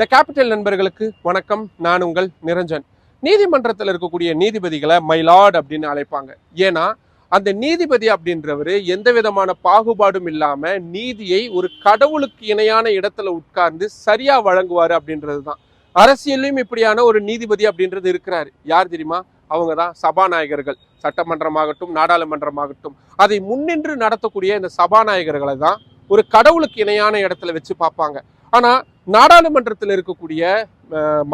The capital நண்பர்களுக்கு வணக்கம். நான் உங்கள் நிரஞ்சன். நீதிமன்றத்தில் இருக்கக்கூடிய நீதிபதிகளை மைலார்ட் அப்படின்னு அழைப்பாங்க. ஏன்னா அந்த நீதிபதி அப்படின்றவர் எந்த விதமான பாகுபாடும் இல்லாமல் நீதியை ஒரு கடவுளுக்கு இணையான இடத்துல உட்கார்ந்து சரியாக வழங்குவார் அப்படின்றது தான் அரசியல்லையும் இப்படியான ஒரு நீதிபதி அப்படின்றது இருக்கிறாரு. யார் தெரியுமா? அவங்க தான் சபாநாயகர்கள். சட்டமன்றமாகட்டும் நாடாளுமன்றமாகட்டும். அதை முன்னின்று நடத்தக்கூடிய இந்த சபாநாயகர்களை தான் ஒரு கடவுளுக்கு இணையான இடத்துல வச்சு பார்ப்பாங்க. ஆனால் நாடாளுமன்றத்தில் இருக்கக்கூடிய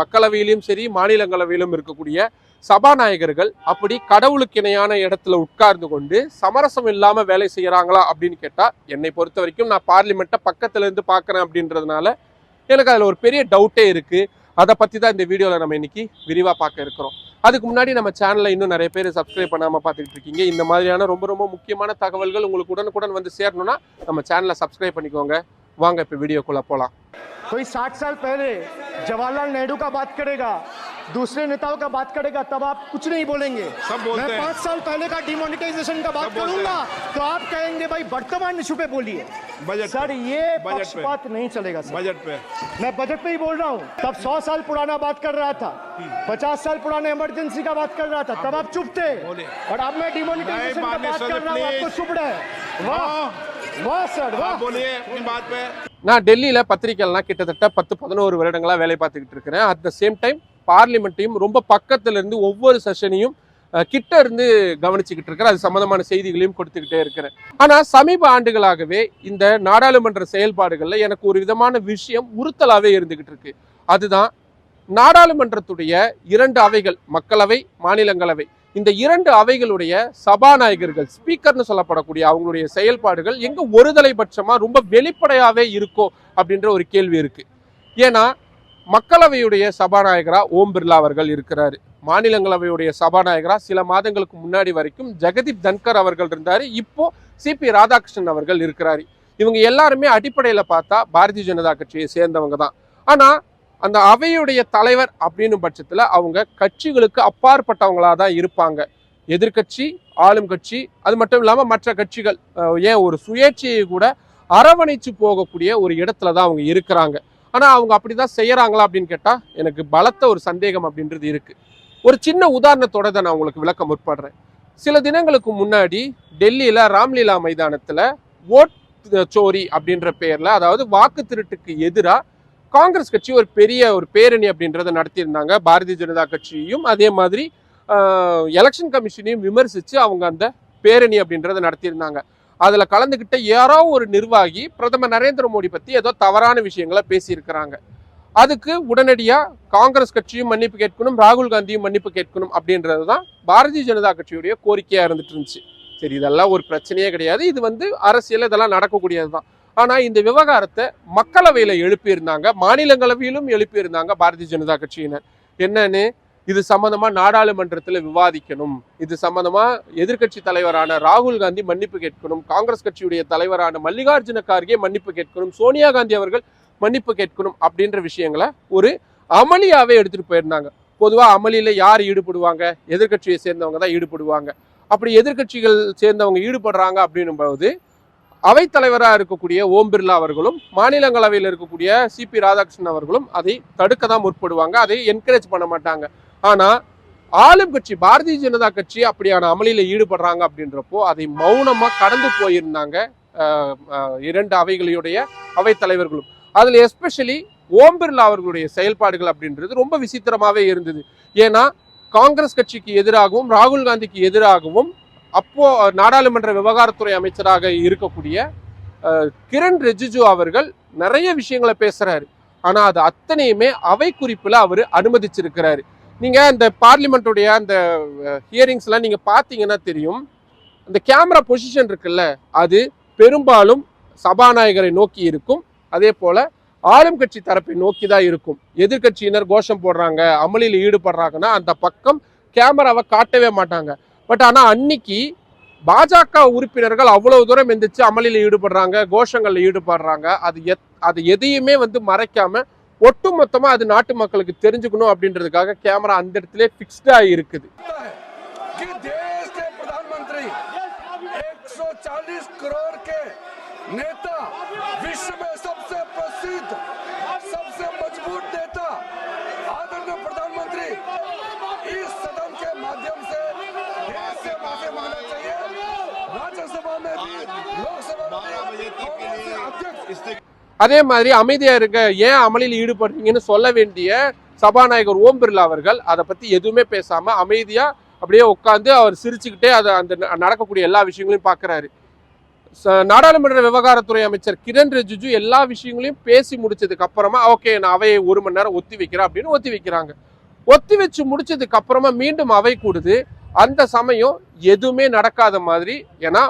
மக்களவையிலும் சரி மாநிலங்களவையிலும் இருக்கக்கூடிய சபாநாயகர்கள் அப்படி கடவுளுக்கு இணையான இடத்துல உட்கார்ந்து கொண்டு சமரசம் இல்லாமல் வேலை செய்கிறாங்களா அப்படின்னு கேட்டால் என்னை பொறுத்த வரைக்கும் நான் பார்லிமெண்ட்டை பக்கத்துலேருந்து இருந்து அப்படின்றதுனால எனக்கு அதில் ஒரு பெரிய டவுட்டே இருக்குது அதை பற்றி தான் இந்த வீடியோவில் நம்ம இன்னைக்கு விரிவாக பார்க்க இருக்கிறோம். அதுக்கு முன்னாடி நம்ம சேனலை இன்னும் நிறைய பேர் சப்ஸ்கிரைப் பண்ணாமல் பார்த்துக்கிட்டு இருக்கீங்க. இந்த மாதிரியான ரொம்ப ரொம்ப முக்கியமான தகவல்கள் உங்களுக்கு உடனுக்குடன் வந்து சேரணும்னா நம்ம சேனலை சப்ஸ்கிரைப் பண்ணிக்கோங்க. வாங்க இப்போ வீடியோக்குள்ள போலாம் कोई साठ साल पहले जवाहरलाल नेहरू का बात करेगा दूसरे नेताओं का बात करेगा तब आप कुछ नहीं बोलेंगे सब बोलते मैं हैं। पाँच साल पहले का डिमोनिटाइजेशन का बात सब बोलते करूंगा तो आप कहेंगे भाई वर्तमान इशू पे बोलिए बजट सर पे। ये बजट पे। पक्षपात नहीं चलेगा सर बजट पे मैं बजट पे ही बोल रहा हूँ तब सौ साल पुराना बात कर रहा था पचास साल पुराने इमरजेंसी का बात कर रहा था तब आप चुप थे बोले। और अब मैं डिमोनिटाइजेशन का नहीं, बात माननीय कर रहा हूँ सर, आपको please। चुप रहे वाह நான் டெல்லியில் பத்திரிகைலாம் கிட்டத்தட்ட பத்து பதினோரு வருடங்களாக வேலை பார்த்துக்கிட்டு இருக்கிறேன். அட் த சேம் டைம் பார்லிமெண்ட்டையும் ரொம்ப பக்கத்துலேருந்து ஒவ்வொரு செஷனையும் கிட்ட இருந்து கவனிச்சுக்கிட்டு இருக்கிறேன். அது சம்மந்தமான செய்திகளையும் கொடுத்துக்கிட்டே இருக்கிறேன். ஆனால் சமீப ஆண்டுகளாகவே இந்த நாடாளுமன்ற செயல்பாடுகளில் எனக்கு ஒரு விதமான விஷயம் உறுத்தலாகவே இருந்துக்கிட்டு இருக்கு. அதுதான் நாடாளுமன்றத்துடைய இரண்டு அவைகள் மக்களவை மாநிலங்களவை. இந்த இரண்டு அவைகளுடைய சபாநாயகர்கள் ஸ்பீக்கர்னு சொல்லப்படக்கூடிய அவங்களுடைய செயல்பாடுகள் எங்க ஒருதலை பட்சமாக ரொம்ப வெளிப்படையாவே இருக்கோ அப்படின்ற ஒரு கேள்வி இருக்கு. ஏன்னா மக்களவையுடைய சபாநாயகரா ஓம் பிர்லா அவர்கள் இருக்கிறாரு. மாநிலங்களவையுடைய சபாநாயகரா சில மாதங்களுக்கு முன்னாடி வரைக்கும் ஜெகதீப் தன்கர் அவர்கள் இருந்தாரு. இப்போ சிபி ராதாகிருஷ்ணன் அவர்கள் இருக்கிறாரு. இவங்க எல்லாருமே அடிப்படையில பார்த்தா பாரதிய ஜனதா கட்சியை சேர்ந்தவங்க தான். ஆனா அந்த அவையுடைய தலைவர் அப்படின்னு பட்சத்தில் அவங்க கட்சிகளுக்கு அப்பாற்பட்டவங்களாக தான் இருப்பாங்க. எதிர்க்கட்சி ஆளும் கட்சி அது மட்டும் இல்லாமல் மற்ற கட்சிகள் ஏன் ஒரு சுயேட்சையை கூட அரவணைச்சு போகக்கூடிய ஒரு இடத்துல தான் அவங்க இருக்கிறாங்க. ஆனால் அவங்க அப்படி தான் செய்கிறாங்களா அப்படின்னு கேட்டால் எனக்கு பலத்த ஒரு சந்தேகம் அப்படின்றது இருக்குது ஒரு சின்ன உதாரணத்தோட தான் நான் உங்களுக்கு விளக்கம் முற்படுறேன். சில தினங்களுக்கு முன்னாடி டெல்லியில் ராம்லீலா மைதானத்தில் ஓட் சோரி அப்படின்ற பெயரில் அதாவது வாக்கு திருட்டுக்கு எதிராக காங்கிரஸ் கட்சி ஒரு பெரிய ஒரு பேரணி அப்படின்றத நடத்தியிருந்தாங்க. பாரதிய ஜனதா கட்சியும் அதே மாதிரி எலெக்ஷன் கமிஷனையும் விமர்சித்து அவங்க அந்த பேரணி அப்படின்றத நடத்தியிருந்தாங்க. அதில் கலந்துக்கிட்ட யாரோ ஒரு நிர்வாகி பிரதமர் நரேந்திர மோடி பற்றி ஏதோ தவறான விஷயங்களை பேசியிருக்கிறாங்க. அதுக்கு உடனடியாக காங்கிரஸ் கட்சியும் மன்னிப்பு கேட்கணும் ராகுல் காந்தியும் மன்னிப்பு கேட்கணும் அப்படின்றது தான் பாரதிய ஜனதா கட்சியுடைய கோரிக்கையாக இருந்துட்டு இருந்துச்சு. சரி இதெல்லாம் ஒரு பிரச்சனையே கிடையாது. இது வந்து அரசியல் இதெல்லாம் நடக்கக்கூடியது தான் ஆனால் இந்த விவகாரத்தை மக்களவையில் எழுப்பியிருந்தாங்க மாநிலங்களவையிலும் எழுப்பியிருந்தாங்க பாரதிய ஜனதா கட்சியினர். என்னன்னு? இது சம்மந்தமாக நாடாளுமன்றத்தில் விவாதிக்கணும். இது சம்மந்தமாக எதிர்க்கட்சி தலைவரான ராகுல் காந்தி மன்னிப்பு கேட்கணும். காங்கிரஸ் கட்சியுடைய தலைவரான மல்லிகார்ஜுன கார்கே மன்னிப்பு கேட்கணும். சோனியா காந்தி அவர்கள் மன்னிப்பு கேட்கணும் அப்படின்ற விஷயங்களை ஒரு அமளியாகவே எடுத்துகிட்டு போயிருந்தாங்க. பொதுவாக அமளியில் யார் ஈடுபடுவாங்க? எதிர்க்கட்சியை சேர்ந்தவங்க தான் ஈடுபடுவாங்க. அப்படி எதிர்க்கட்சிகள் சேர்ந்தவங்க ஈடுபடுறாங்க அப்படின்னும் போது அவைத்தலைவராக இருக்கக்கூடிய ஓம் பிர்லா அவர்களும் மாநிலங்களவையில் இருக்கக்கூடிய சிபி ராதாகிருஷ்ணன் அவர்களும் அதை தடுக்க தான் முற்படுவாங்க. அதை என்கரேஜ் பண்ண மாட்டாங்க. ஆனால் ஆளும் கட்சி பாரதிய ஜனதா கட்சி அப்படியான அமளியில் ஈடுபடுறாங்க அப்படின்றப்போ அதை மௌனமாக கடந்து போயிருந்தாங்க இரண்டு அவைகளுடைய அவைத்தலைவர்களும். அதில் எஸ்பெஷலி ஓம் பிர்லா அவர்களுடைய செயல்பாடுகள் அப்படின்றது ரொம்ப விசித்திரமாகவே இருந்தது. ஏன்னா காங்கிரஸ் கட்சிக்கு எதிராகவும் ராகுல் காந்திக்கு எதிராகவும் அப்போ நாடாளுமன்ற விவகாரத்துறை அமைச்சராக இருக்கக்கூடிய கிரண் ரிஜிஜு அவர்கள் நிறைய விஷயங்களை பேசுறாரு. ஆனா அது அத்தனையுமே அவை குறிப்புல அவர் அனுமதிச்சிருக்கிறாரு. நீங்க இந்த பார்லிமெண்ட்டுடைய அந்த ஹியரிங்ஸ் எல்லாம் நீங்க பாத்தீங்கன்னா தெரியும். அந்த கேமரா பொசிஷன் இருக்குல்ல அது பெரும்பாலும் சபாநாயகரை நோக்கி இருக்கும். அதே போல ஆளும் கட்சி தரப்பை நோக்கி தான் இருக்கும். எதிர்க்கட்சியினர் கோஷம் போடுறாங்க அமளியில் ஈடுபடுறாங்கன்னா அந்த பக்கம் கேமராவை காட்டவே மாட்டாங்க. பட் ஆனா அன்னைக்கு பாஜக உறுப்பினர்கள் அவ்வளவு தூரம் எந்திரிச்சு அமளியில் ஈடுபடுறாங்க கோஷங்கள்ல ஈடுபடுறாங்க அது எத் அது எதையுமே வந்து மறைக்காம ஒட்டு மொத்தமா அது நாட்டு மக்களுக்கு தெரிஞ்சுக்கணும் அப்படின்றதுக்காக கேமரா அந்த இடத்துல ஃபிக்ஸ்டா இருக்குது कि देश के प्रधानमंत्री 140 करोड़ के नेता विश्व में सबसे प्रसिद्ध அதே மாதிரி அமைதியா இருக்க ஏன் அமளியில் ஈடுபடுறீங்கன்னு சொல்ல வேண்டிய சபாநாயகர் ஓம் பிர்லா அவர்கள் அதை பத்தி எதுவுமே பேசாம அமைதியா அப்படியே உட்காந்து அவர் சிரிச்சுக்கிட்டே அதை அந்த ந- நடக்கக்கூடிய எல்லா விஷயங்களையும் பார்க்கறாரு. ச- நாடாளுமன்ற விவகாரத்துறை அமைச்சர் கிரண் ரிஜிஜு எல்லா விஷயங்களையும் பேசி முடிச்சதுக்கு அப்புறமா ஓகே நான் அவையை ஒரு மணி நேரம் ஒத்தி வைக்கிறேன் அப்படின்னு ஒத்தி வைக்கிறாங்க. ஒத்தி வச்சு முடிச்சதுக்கு அப்புறமா மீண்டும் அவை கூடுது. அந்த சமயம் எதுவுமே நடக்காத மாதிரி ஏன்னா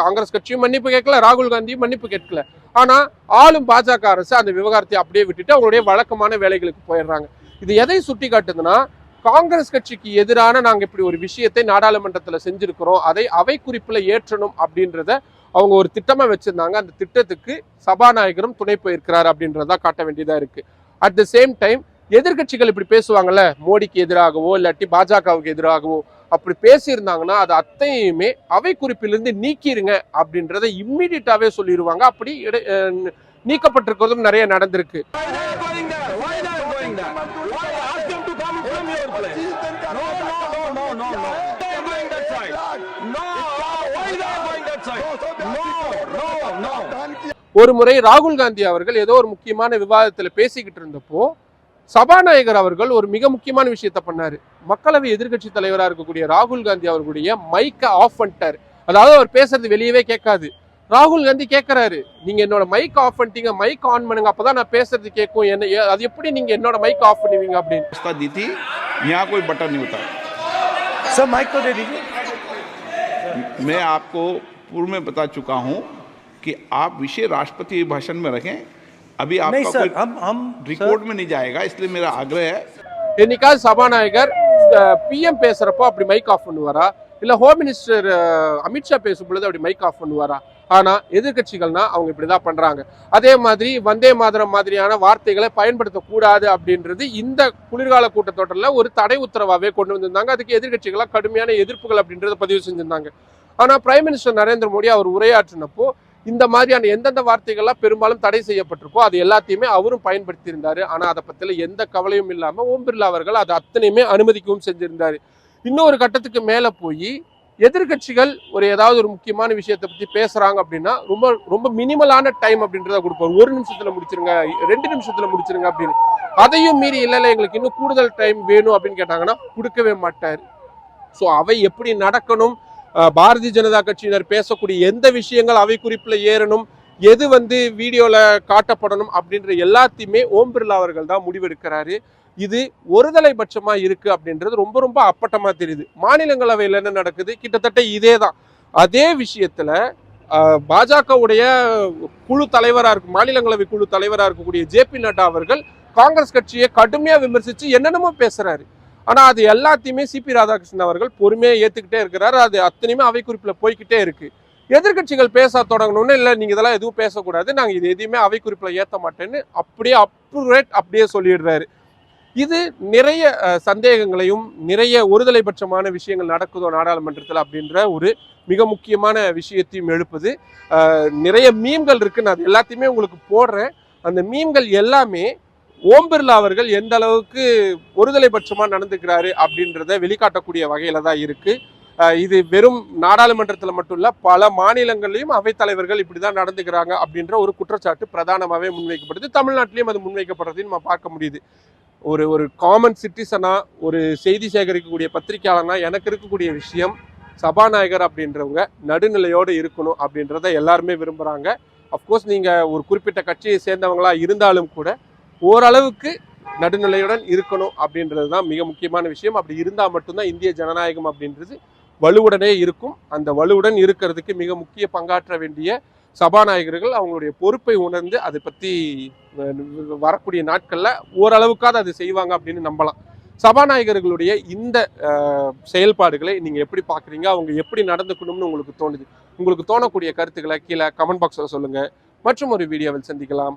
காங்கிரஸ் கட்சியும் மன்னிப்பு கேட்கல ராகுல் காந்தியும் மன்னிப்பு கேட்கல. ஆனால் ஆளும் பாஜக அரசு அந்த விவகாரத்தை அப்படியே விட்டுட்டு அவங்களுடைய வழக்கமான வேலைகளுக்கு போயிடுறாங்க. இது எதை சுட்டி காட்டுதுன்னா காங்கிரஸ் கட்சிக்கு எதிரான நாங்கள் இப்படி ஒரு விஷயத்தை நாடாளுமன்றத்தில் செஞ்சுருக்கிறோம் அதை அவை குறிப்பில் ஏற்றணும் அப்படின்றத அவங்க ஒரு திட்டமாக வச்சுருந்தாங்க. அந்த திட்டத்துக்கு சபாநாயகரும் துணை போயிருக்கிறார் அப்படின்றதா காட்ட வேண்டியதாக இருக்குது அட் த சேம் டைம் எதிர்க்கட்சிகள் இப்படி பேசுவாங்கல்ல மோடிக்கு எதிராகவோ இல்லாட்டி பாஜகவுக்கு எதிராகவோ அப்படி பேசியிருந்தாங்கன்னா அது அத்தையுமே அவை குறிப்பிலிருந்து நீக்கிருங்க அப்படின்றத இம்மிடியட்டாவே சொல்லிடுவாங்க அப்படி நீக்கப்பட்டிருக்கிறதும் நிறைய நடந்திருக்கு. ஒரு முறை ராகுல் காந்தி அவர்கள் ஏதோ ஒரு முக்கியமான விவாதத்தில் பேசிக்கிட்டு இருந்தப்போ சபாநாயகர் அவர்கள் ஒரு மிக முக்கியமான விஷயத்த பண்ணாரு மக்களவை எதிர்க்கட்சி தலைவரா இருக்கக்கூடிய ராகுல் காந்தி அவர்களுடைய மைக்கை ஆஃப் பண்ணிட்டாரு அதாவது அவர் பேசுறது வெளியவே கேட்காது ராகுல் காந்தி கேட்கறாரு நீங்க என்னோட மைக் ஆஃப் பண்ணிட்டீங்க மைக் ஆன் பண்ணுங்க அப்பதான் நான் பேசுறது கேட்கும் என்ன ஏ- அது எப்படி நீங்க என்னோட மைக் ஆஃப் பண்ணுவீங்க அப்படின்னு व्यवस्था दी थी यहाँ कोई बटन नहीं होता सर माइक को दे दीजिए मैं आपको पूर्व में बता चुका हूँ कि आप विषय राष्ट्रपति भाषण में रखें अभी नहीं आपका सर कोई हम हम रिकॉर्ड में नहीं जाएगा इसलिए मेरा आग्रह है என்னைக்காவது சபாநாயகர் பிஎம் பேசுறப்போ அப்படி மைக் ஆஃப் பண்ணுவாரா இல்ல ஹோம் மினிஸ்டர் அமித்ஷா பேசும் பொழுது அப்படி மைக் ஆஃப் பண்ணுவாரா ஆனா எதிர்க்கட்சிகள்னா அவங்க இப்படிதான் பண்றாங்க அதே மாதிரி வந்தே மாதரம் மாதிரியான வார்த்தைகளை பயன்படுத்தக்கூடாது அப்படின்றது இந்த குளிர்கால கூட்டத்தொடரில் ஒரு தடை உத்தரவாவே கொண்டு வந்திருந்தாங்க அதுக்கு எதிர்க்கட்சிகளா கடுமையான எதிர்ப்புகள் அப்படின்றத பதிவு செஞ்சிருந்தாங்க ஆனா பிரைம் மினிஸ்டர் நரேந்திர மோடி அவர் உரையாற்றினப்போ இந்த மாதிரியான எந்தெந்த வார்த்தைகள்லாம் பெரும்பாலும் தடை செய்யப்பட்டிருக்கோ அது எல்லாத்தையுமே அவரும் பயன்படுத்தியிருந்தார். ஆனால் அதை பற்றியில் எந்த கவலையும் இல்லாமல் ஓம் பிர்லா அவர்கள் அதை அத்தனையுமே அனுமதிக்கவும் செஞ்சிருந்தார். இன்னொரு கட்டத்துக்கு மேலே போய் எதிர்க்கட்சிகள் ஒரு ஏதாவது ஒரு முக்கியமான விஷயத்தை பற்றி பேசுகிறாங்க அப்படின்னா ரொம்ப ரொம்ப மினிமலான டைம் அப்படின்றத கொடுப்பார். ஒரு நிமிஷத்தில் முடிச்சிருங்க ரெண்டு நிமிஷத்தில் முடிச்சிருங்க அப்படின்னு. அதையும் மீறி இல்லைல்ல எங்களுக்கு இன்னும் கூடுதல் டைம் வேணும் அப்படின்னு கேட்டாங்கன்னா கொடுக்கவே மாட்டார். ஸோ அவை எப்படி நடக்கணும் பாரதிய ஜனதா கட்சியினர் பேசக்கூடிய எந்த விஷயங்கள் அவை குறிப்பில் ஏறணும் எது வந்து வீடியோவில் காட்டப்படணும் அப்படின்ற எல்லாத்தையுமே ஓம் பிர்லா அவர்கள் தான் முடிவெடுக்கிறாரு. இது ஒருதலை பட்சமாக இருக்குது அப்படின்றது ரொம்ப ரொம்ப அப்பட்டமாக தெரியுது. மாநிலங்களவையில் என்ன நடக்குது? கிட்டத்தட்ட இதே தான் அதே விஷயத்தில் பாஜகவுடைய குழு தலைவராக இருக்கும் மாநிலங்களவை குழு தலைவராக இருக்கக்கூடிய ஜேபி நட்டா அவர்கள் காங்கிரஸ் கட்சியை கடுமையாக விமர்சித்து என்னென்னமோ பேசுகிறாரு ஆனால் அது எல்லாத்தையுமே சிபி ராதாகிருஷ்ணன் அவர்கள் பொறுமையாக ஏற்றுக்கிட்டே இருக்கிறார். அது அத்தனையுமே அவை குறிப்பில் போய்க்கிட்டே இருக்குது எதிர்க்கட்சிகள் பேச தொடங்கணும்னு இல்லை நீங்கள் இதெல்லாம் எதுவும் பேசக்கூடாது. நாங்கள் இது எதையுமே அவை குறிப்பில் ஏற்ற மாட்டேன்னு அப்படியே அப்ரேட் அப்படியே சொல்லிடுறாரு. இது நிறைய சந்தேகங்களையும் நிறைய ஒருதலை பட்சமான விஷயங்கள் நடக்குதோ நாடாளுமன்றத்தில் அப்படின்ற ஒரு மிக முக்கியமான விஷயத்தையும் எழுப்புது. நிறைய மீம்கள் இருக்குன்னு நான் அது எல்லாத்தையுமே உங்களுக்கு போடுறேன். அந்த மீம்கள் எல்லாமே ஓம் பிர்லா அவர்கள் எந்த அளவுக்கு ஒருதலை பட்சமாக நடந்துக்கிறாரு அப்படின்றத வெளிக்காட்டக்கூடிய வகையில் தான் இருக்கு. இது வெறும் நாடாளுமன்றத்தில் மட்டும் இல்ல பல மாநிலங்கள்லயும் அவைத்தலைவர்கள் இப்படிதான் நடந்துக்கிறாங்க அப்படின்ற ஒரு குற்றச்சாட்டு பிரதானமாகவே முன்வைக்கப்படுது. தமிழ்நாட்டிலையும் அது முன்வைக்கப்படுறதையும் நம்ம பார்க்க முடியுது. ஒரு ஒரு காமன் சிட்டிசனா ஒரு செய்தி சேகரிக்கக்கூடிய பத்திரிகையாளனா எனக்கு இருக்கக்கூடிய விஷயம் சபாநாயகர் அப்படின்றவங்க நடுநிலையோடு இருக்கணும் அப்படின்றத எல்லாருமே விரும்புகிறாங்க அஃப்கோர்ஸ் நீங்கள் ஒரு குறிப்பிட்ட கட்சியை சேர்ந்தவங்களா இருந்தாலும் கூட ஓரளவுக்கு நடுநிலையுடன் இருக்கணும் அப்படின்றது தான் மிக முக்கியமான விஷயம். அப்படி இருந்தால் மட்டும்தான் இந்திய ஜனநாயகம் அப்படின்றது வலுவுடனே இருக்கும். அந்த வலுவுடன் இருக்கிறதுக்கு மிக முக்கிய பங்காற்ற வேண்டிய சபாநாயகர்கள் அவங்களுடைய பொறுப்பை உணர்ந்து அதை பற்றி வரக்கூடிய நாட்களில் ஓரளவுக்காவது அது செய்வாங்க அப்படின்னு நம்பலாம். சபாநாயகர்களுடைய இந்த செயல்பாடுகளை நீங்கள் எப்படி பார்க்குறீங்க அவங்க எப்படி நடந்துக்கணும்னு உங்களுக்கு தோணுது? உங்களுக்கு தோணக்கூடிய கருத்துக்களை கீழே கமெண்ட் பாக்ஸில் சொல்லுங்கள் மற்றும் ஒரு வீடியோவில் சந்திக்கலாம்.